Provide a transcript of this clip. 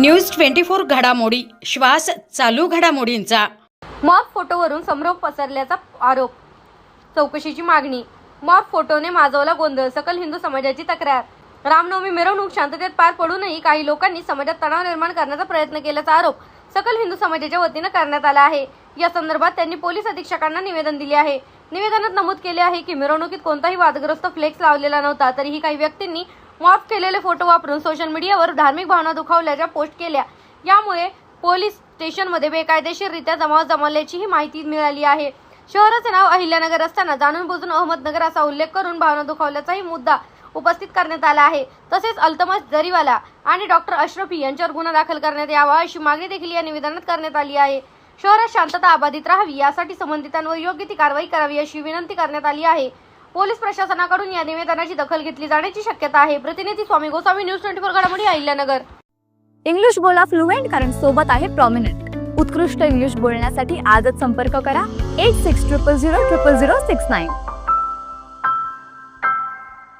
News twenty four घडामोडी. श्वास चालू घडामोडींचा. मॉब फोटोवरून संभ्रम पसरल्याचा आरोप. चौकशीची मागणी. मॉब फोटोने माजवला गोंधळ. सकल हिंदू समाजाची तक्रार. रामनवमी मिरवणूक शांततेत पार पडूनही काही लोकांनी समाजात तणाव निर्माण करण्याचा प्रयत्न केल्याचा आरोप सकल हिंदू समाजाच्या वतीनं करण्यात आला आहे. या संदर्भात त्यांनी पोलीस अधीक्षकांना निवेदन दिले आहे. निवेदनात नमूद केले आहे की मिरवणुकीत कोणताही वादग्रस्त फ्लेक्स लावलेला नव्हता. तरीही काही व्यक्तींनी माफ केलेले फोटो वापरून सोशल मीडियावर धार्मिक भावना दुखावल्याच्या पोस्ट केल्या. यामुळे पोलीस स्टेशनमध्ये बेकायदेशीररित्या जमाव जमवल्याचीही माहिती मिळाली आहे. शहराचे नाव अहिल्यानगर असताना जाणून बुजून अहमदनगर असा उल्लेख करून भावना दुखावल्याचाही मुद्दा उपस्थित करण्यात आला आहे. तसेच अल्तमस जरीवाला आणि डॉक्टर अश्रफी यांच्यावर गुन्हा दाखल करण्यात यावा अशी मागणी देखील या निवेदनात करण्यात आली आहे. शहरात शांतता अबाधित राहावी यासाठी संबंधितांवर योग्य ती कारवाई करावी अशी विनंती करण्यात आली आहे. पोलीस प्रशासनाकडून या निवेदनाची दखल घेतली जाण्याची शक्यता आहे. प्रतिनिधी Swami Gosavi news twenty four घडामोडी अहिल्यानगर. इंग्लिश बोला फ्लुएंट कारण सोबत आहे प्रॉमिनंट उत्कृष्ट इंग्लिश बोलण्यासाठी आजच संपर्क करा. Eight six triple zero triple zero six nine